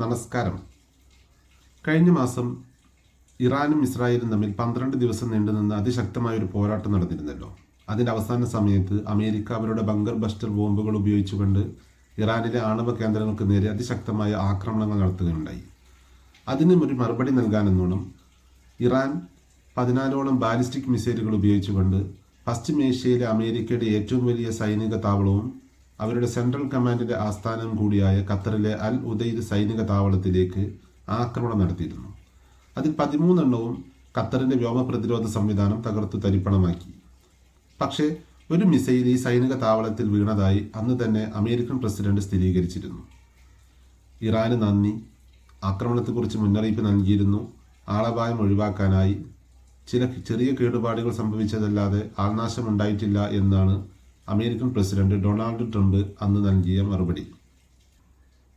നമസ്കാരം. കഴിഞ്ഞ മാസം ഇറാനും ഇസ്രായേലും തമ്മിൽ പന്ത്രണ്ട് ദിവസം നീണ്ടുനിന്ന അതിശക്തമായ ഒരു പോരാട്ടം നടന്നിരുന്നല്ലോ. അതിന്റെ അവസാന സമയത്ത് അമേരിക്ക അവരുടെ ബങ്കർ ബസ്റ്റർ ബോംബുകൾ ഉപയോഗിച്ചുകൊണ്ട് ഇറാനിലെ ആണവ കേന്ദ്രങ്ങൾക്ക് നേരെ അതിശക്തമായ ആക്രമണങ്ങൾ നടത്തുകയുണ്ടായി. അതിനും ഒരു മറുപടി നൽകാനെന്നോണം ഇറാൻ പതിനാലോളം ബാലിസ്റ്റിക് മിസൈലുകൾ ഉപയോഗിച്ചുകൊണ്ട് പശ്ചിമേഷ്യയിലെ അമേരിക്കയുടെ ഏറ്റവും വലിയ സൈനിക താവളവും അവരുടെ സെൻട്രൽ കമാൻഡിന്റെ ആസ്ഥാനം കൂടിയായ ഖത്തറിലെ അൽ ഉദൈദ് സൈനിക താവളത്തിലേക്ക് ആക്രമണം നടത്തിയിരുന്നു. അതിൽ പതിമൂന്നെണ്ണവും ഖത്തറിന്റെ വ്യോമ പ്രതിരോധ സംവിധാനം തകർത്തു തരിപ്പണമാക്കി. പക്ഷേ ഒരു മിസൈൽ ഈ സൈനിക താവളത്തിൽ വീണതായി അന്ന് തന്നെ അമേരിക്കൻ പ്രസിഡന്റ് സ്ഥിരീകരിച്ചിരുന്നു. ഇറാന് നന്ദി ആക്രമണത്തെക്കുറിച്ച് മുന്നറിയിപ്പ് നൽകിയിരുന്നു ആളപായം ഒഴിവാക്കാനായി. ചില ചെറിയ കേടുപാടുകൾ സംഭവിച്ചതല്ലാതെ ആൾനാശമുണ്ടായിട്ടില്ല എന്നാണ് അമേരിക്കൻ പ്രസിഡന്റ് ഡൊണാൾഡ് ട്രംപ് അന്ന് നൽകിയ മറുപടി.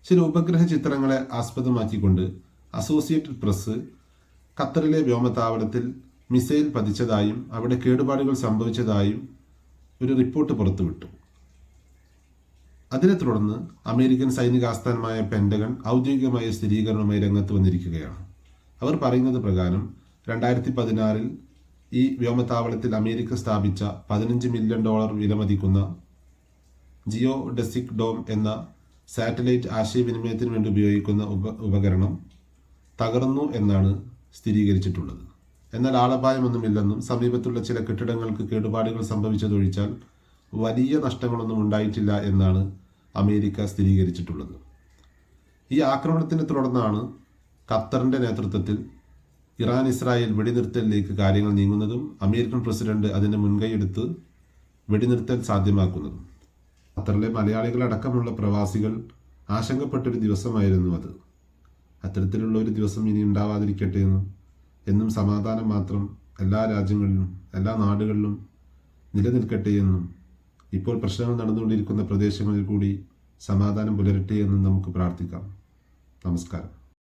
ചില ഉപഗ്രഹ ചിത്രങ്ങളെ ആസ്പദമാക്കിക്കൊണ്ട് അസോസിയേറ്റഡ് പ്രസ് ഖത്തറിലെ വ്യോമതാവളത്തിൽ മിസൈൽ പതിച്ചതായും അവിടെ കേടുപാടുകൾ സംഭവിച്ചതായും ഒരു റിപ്പോർട്ട് പുറത്തുവിട്ടു. അതിനെ തുടർന്ന് അമേരിക്കൻ സൈനിക ആസ്ഥാനമായ പെൻഡഗൺ ഔദ്യോഗികമായ സ്ഥിരീകരണവുമായി രംഗത്ത് വന്നിരിക്കുകയാണ്. അവർ പറയുന്നത് പ്രകാരം രണ്ടായിരത്തി പതിനാറിൽ ഈ വ്യോമത്താവളത്തിൽ അമേരിക്ക സ്ഥാപിച്ച പതിനഞ്ച് മില്യൺ ഡോളർ വിലമതിക്കുന്ന ജിയോ ഡെസിക് ഡോം എന്ന സാറ്റലൈറ്റ് ആശയവിനിമയത്തിന് വേണ്ടി ഉപയോഗിക്കുന്ന ഉപ ഉപകരണം തകർന്നു എന്നാണ് സ്ഥിരീകരിച്ചിട്ടുള്ളത്. എന്നാൽ ആളപായമൊന്നുമില്ലെന്നും സമീപത്തുള്ള ചില കെട്ടിടങ്ങൾക്ക് കേടുപാടുകൾ സംഭവിച്ചതൊഴിച്ചാൽ വലിയ നഷ്ടങ്ങളൊന്നും ഉണ്ടായിട്ടില്ല എന്നാണ് അമേരിക്ക സ്ഥിരീകരിച്ചിട്ടുള്ളത്. ഈ ആക്രമണത്തിനെ തുടർന്നാണ് ഖത്തറിന്റെ നേതൃത്വത്തിൽ ഇറാൻ ഇസ്രായേൽ വെടിനിർത്തലിലേക്ക് കാര്യങ്ങൾ നീങ്ങുന്നതും അമേരിക്കൻ പ്രസിഡന്റ് അതിന് മുൻകൈയെടുത്ത് വെടിനിർത്തൽ സാധ്യമാക്കുന്നതും. ഖത്തറിലെ മലയാളികളടക്കമുള്ള പ്രവാസികൾ ആശങ്കപ്പെട്ടൊരു ദിവസമായിരുന്നു അത്. അത്തരത്തിലുള്ള ഒരു ദിവസം ഇനി ഉണ്ടാവാതിരിക്കട്ടെ എന്നും എന്നും സമാധാനം മാത്രം എല്ലാ രാജ്യങ്ങളിലും എല്ലാ നാടുകളിലും നിലനിൽക്കട്ടെ എന്നും ഇപ്പോൾ പ്രശ്നങ്ങൾ നടന്നുകൊണ്ടിരിക്കുന്ന പ്രദേശങ്ങളിൽ കൂടി സമാധാനം പുലരട്ടെ എന്നും നമുക്ക് പ്രാർത്ഥിക്കാം. നമസ്കാരം.